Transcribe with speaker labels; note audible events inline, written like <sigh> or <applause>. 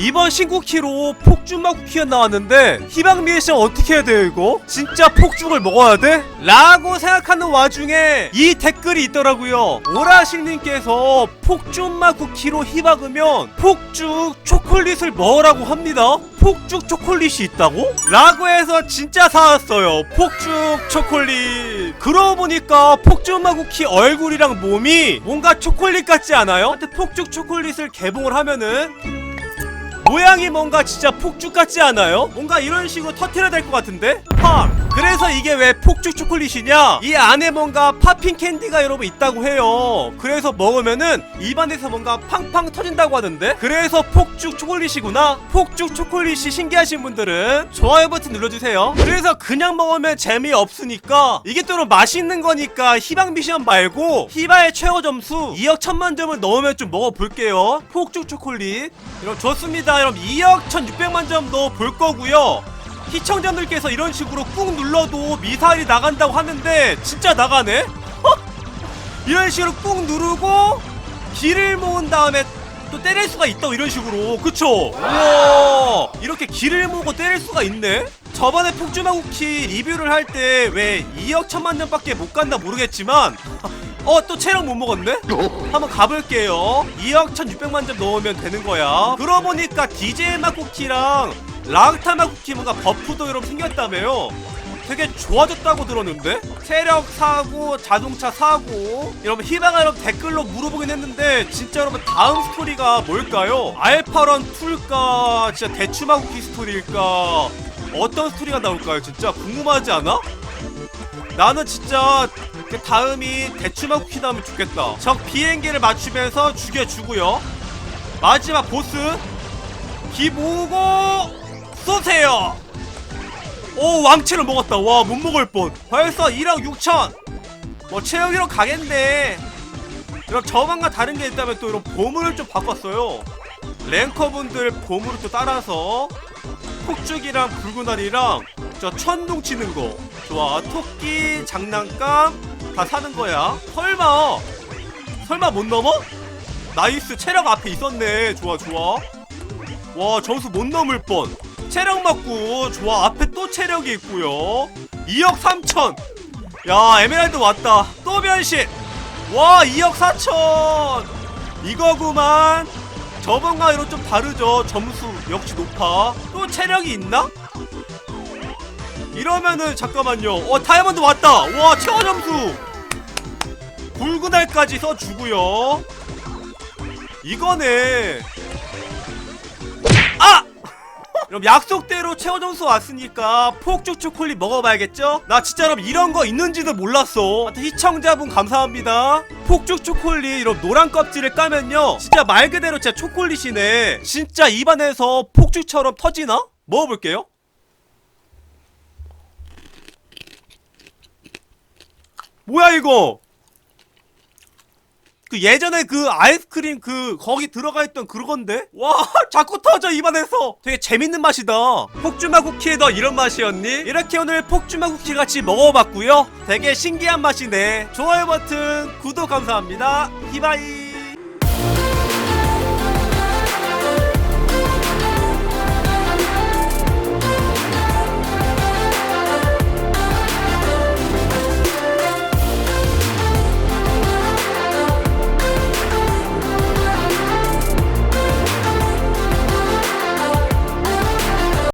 Speaker 1: 이번 신쿠키로 폭죽맛 쿠키가 나왔는데 희망 미션 어떻게 해야 돼요 이거? 진짜 폭죽을 먹어야 돼? 라고 생각하는 와중에 이 댓글이 있더라고요 오라식님께서 폭죽맛 쿠키로 희박으면 폭죽 초콜릿을 먹으라고 합니다 폭죽 초콜릿이 있다고? 라고 해서 진짜 사왔어요 폭죽 초콜릿 그러고 보니까 폭죽맛 쿠키 얼굴이랑 몸이 뭔가 초콜릿 같지 않아요? 근데 폭죽 초콜릿을 개봉을 하면은 모양이 뭔가 진짜 폭죽 같지 않아요? 뭔가 이런 식으로 터트려야 될 것 같은데? 팡! 그래서 이게 왜 폭죽 초콜릿이냐? 이 안에 뭔가 팝핑 캔디가 여러분 있다고 해요. 그래서 먹으면은 입안에서 뭔가 팡팡 터진다고 하던데? 그래서 폭죽 초콜릿이구나? 폭죽 초콜릿이 신기하신 분들은 좋아요 버튼 눌러주세요. 그래서 그냥 먹으면 재미없으니까 이게 또 맛있는 거니까 희망 미션 말고 희바의 최고 점수 2억 천만 점을 넣으면 좀 먹어볼게요. 폭죽 초콜릿. 여러분 좋습니다. 여러분 2억 1600만 점도 볼 거고요. 시청자들께서 이런 식으로 꾹 눌러도 미사일이 나간다고 하는데 진짜 나가네? 이런 식으로 꾹 누르고 길을 모은 다음에 또 때릴 수가 있다고 이런 식으로 그쵸? 우와 이렇게 길을 모으고 때릴 수가 있네? 저번에 폭주마쿠키 리뷰를 할 때 왜 2억 천만 점밖에 못 간다 모르겠지만 어 또 체력 못 먹었네? 한번 가볼게요 2억 1600만 점 넣으면 되는 거야 그러고 보니까 DJ 마쿠키랑 랑타 마쿠키 뭔가 버프도 여러분 생겼다며요 되게 좋아졌다고 들었는데? 체력 사고 자동차 사고 여러분 희망아 여러분 댓글로 물어보긴 했는데 진짜 여러분 다음 스토리가 뭘까요? 알파런 2일까? 진짜 대추마구키 스토리일까? 어떤 스토리가 나올까요 진짜? 궁금하지 않아? 나는 진짜 그 다음이 대추마구키 나오면 좋겠다. 적 비행기를 맞추면서 죽여주고요. 마지막 보스 기 모으고 쏘세요 오 왕체를 먹었다. 와 못 먹을 뻔. 벌써 1억 6천. 뭐 체력 1억 가겠네. 그럼 저만과 다른 게 있다면 또 이런 보물을 좀 바꿨어요. 랭커분들 보물을 또 따라서 폭죽이랑 붉은 알이랑 저 천둥 치는 거. 좋아. 토끼 장난감 다 사는 거야. 설마. 설마 못 넘어? 나이스. 체력 앞에 있었네. 좋아 좋아. 와 점수 못 넘을 뻔 체력 맞고 좋아. 앞에 또 체력이 있고요. 2억 3천. 야 에메랄드 왔다. 또 변신. 와 2억 4천. 이거구만. 저번과 이로 좀 다르죠. 점수 역시 높아. 또 체력이 있나? 이러면은 잠깐만요. 어 다이아몬드 왔다. 와 최고 점수. 붉은 알까지 써주고요. 이거네. 아! 그럼 약속대로 최고 점수 왔으니까 폭죽 초콜릿 먹어봐야겠죠? 나 진짜 여러분 이런 거 있는지도 몰랐어. 하여튼 시청자분 감사합니다. 폭죽 초콜릿 이런 노란 껍질을 까면요. 진짜 말 그대로 진짜 초콜릿이네. 진짜 입안에서 폭죽처럼 터지나? 먹어볼게요. 뭐야 이거 그 예전에 그 아이스크림 그 거기 들어가 있던 그건데? 와 <laughs> 자꾸 터져 입안에서. 되게 재밌는 맛이다. 폭주마 쿠키에도 이런 맛이었니? 이렇게 오늘 폭주마 쿠키 같이 먹어봤고요. 되게 신기한 맛이네. 좋아요 버튼 구독 감사합니다. 히바이